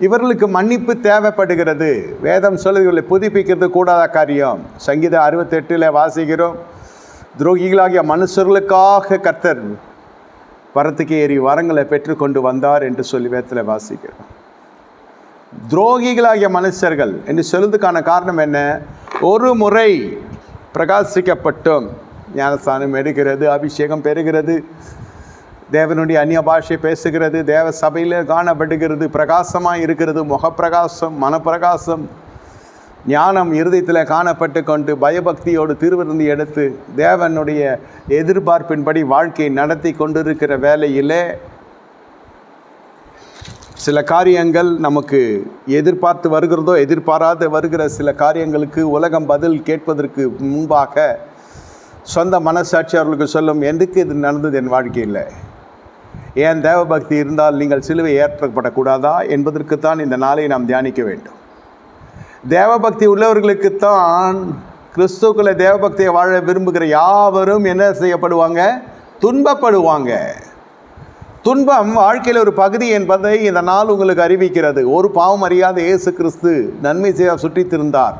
இவர்களுக்கு மன்னிப்பு தேவைப்படுகிறது. வேதம் சொல்லுகளை புதுப்பிக்கிறது கூடாத காரியம். சங்கீத அறுபத்தெட்டில் வாசிக்கிறோம். துரோகிகளாகிய மனுஷர்களுக்காக கர்த்தர் வரத்துக்கு ஏறி வரங்களை பெற்றுக்கொண்டு வந்தார் என்று சொல்லி வேதத்தில் வாசிக்கிறோம். துரோகிகளாகிய மனுஷர்கள் என்று சொல்வதுக்கான காரணம் என்ன? ஒரு முறை பிரகாசிக்கப்பட்டும். ஞானஸ்தானம் எடுக்கிறது அபிஷேகம் பெறுகிறது. தேவனுடைய அந்நிய பாஷை பேசுகிறது தேவ சபையில் காணப்படுகிறது பிரகாசமாக இருக்கிறது முகப்பிரகாசம் மனப்பிரகாசம் ஞானம் இருதயத்தில் காணப்பட்டு கொண்டு பயபக்தியோடு திருவிருந்து எடுத்து தேவனுடைய எதிர்பார்ப்பின்படி வாழ்க்கையை நடத்தி கொண்டிருக்கிற வேலையிலே சில காரியங்கள் நமக்கு எதிர்பார்த்து வருகிறதோ எதிர்பாராத வருகிற சில காரியங்களுக்கு உலகம் பதில் கேட்பதற்கு முன்பாக சொந்த மனசாட்சி அவர்களுக்கு சொல்லும் எதுக்கு இது நடந்தது என் வாழ்க்கையில்? ஏன் தேவபக்தி இருந்தால் நீங்கள் சிலுவை ஏற்றப்படக்கூடாதா என்பதற்குத்தான் இந்த நாளை நாம் தியானிக்க வேண்டும். தேவபக்தி உள்ளவர்களுக்குத்தான் கிறிஸ்துக்களை தேவபக்தியை வாழ விரும்புகிற யாவரும் என்ன செய்யப்படுவாங்க? துன்பப்படுவாங்க. துன்பம் வாழ்க்கையில் ஒரு பகுதி என்பதை இந்த நாள் உங்களுக்கு அறிவிக்கிறது. ஒரு பாவம் அறியாத இயேசு கிறிஸ்து நன்மை செய்ய சுற்றித்திருந்தார்.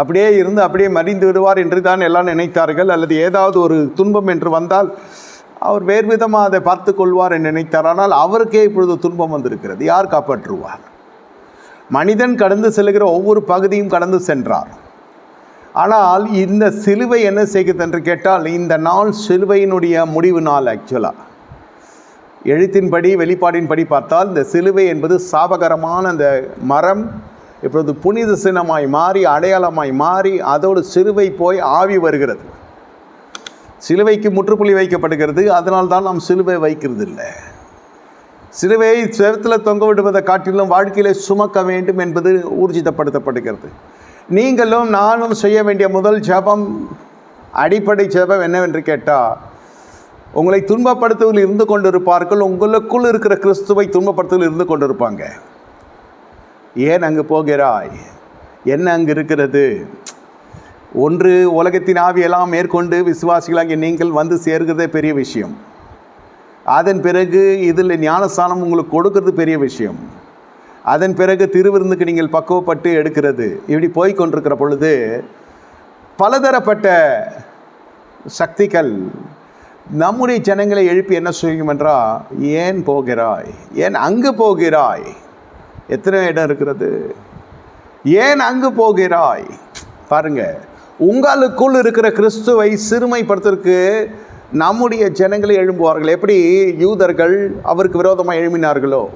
அப்படியே இருந்து அப்படியே மறிந்து விடுவார் என்று தான் எல்லாம் நினைத்தார்கள். அல்லது ஏதாவது ஒரு துன்பம் என்று வந்தால் அவர் வேறு விதமாக அதை பார்த்து கொள்வார் என்று நினைத்தார். ஆனால் அவருக்கே இப்பொழுது துன்பம் வந்திருக்கிறது. யார் காப்பாற்றுவார்? மனிதன் கடந்து செல்கிற ஒவ்வொரு பகுதியும் கடந்து சென்றார். ஆனால் இந்த சிலுவை என்ன செய்கிறது என்று கேட்டால் இந்த நாள் சிலுவையினுடைய முடிவு நாள் ஆக்சுவலாக எழுத்தின்படி வெளிப்பாடின்படி பார்த்தால் இந்த சிலுவை என்பது சாபகரமான அந்த மரம் இப்பொழுது புனித சின்னமாய் மாறி அடையாளமாய் மாறி அதோடு சிலுவை போய் ஆவி வருகிறது. சிலுவைக்கு முற்றுப்புள்ளி வைக்கப்படுகிறது. அதனால் தான் நாம் சிலுவை வைக்கிறது இல்லை சிலுவையை செவத்தில் தொங்க விடுவதை காட்டிலும் வாழ்க்கையில் சுமக்க வேண்டும் என்பது ஊர்ஜிதப்படுத்தப்படுகிறது. நீங்களும் நானும் செய்ய வேண்டிய முதல் ஜபம் அடிப்படை ஜபம் என்னவென்று கேட்டால் உங்களை துன்பப்படுத்துவதில் இருந்து கொண்டிருப்பார்கள் உங்களுக்குள் இருக்கிற கிறிஸ்துவை துன்பப்படுத்துவதில் இருந்து கொண்டிருப்பாங்க. ஏன் அங்கு போகிறாய்? என்ன அங்கு இருக்கிறது? ஒன்று உலகத்தின் ஆவியெல்லாம் மேற்கொண்டு விசுவாசிகளாகிய நீங்கள் வந்து சேர்கிறதே பெரிய விஷயம். அதன் பிறகு இதில் ஞானஸ்தானம் உங்களுக்கு கொடுக்கறது பெரிய விஷயம். அதன் பிறகு திருவிருந்துக்கு நீங்கள் பக்குவப்பட்டு எடுக்கிறது. இப்படி போய்கொண்டிருக்கிற பொழுது பலதரப்பட்ட சக்திகள் நம்முடைய ஜனங்களை எழுப்பி என்ன செய்யும் என்றால் ஏன் போகிறாய்? ஏன் அங்கு போகிறாய்? எத்தனை இடம் இருக்கிறது? ஏன் அங்கு போகிறாய்? பாருங்கள் உங்களுக்குள் இருக்கிற கிறிஸ்துவை சிறுமைப்படுத்துறதுக்கு நம்முடைய ஜனங்களை எழும்புவார்கள். எப்படி? யூதர்கள் அவருக்கு விரோதமாக எழும்பினார்களோ?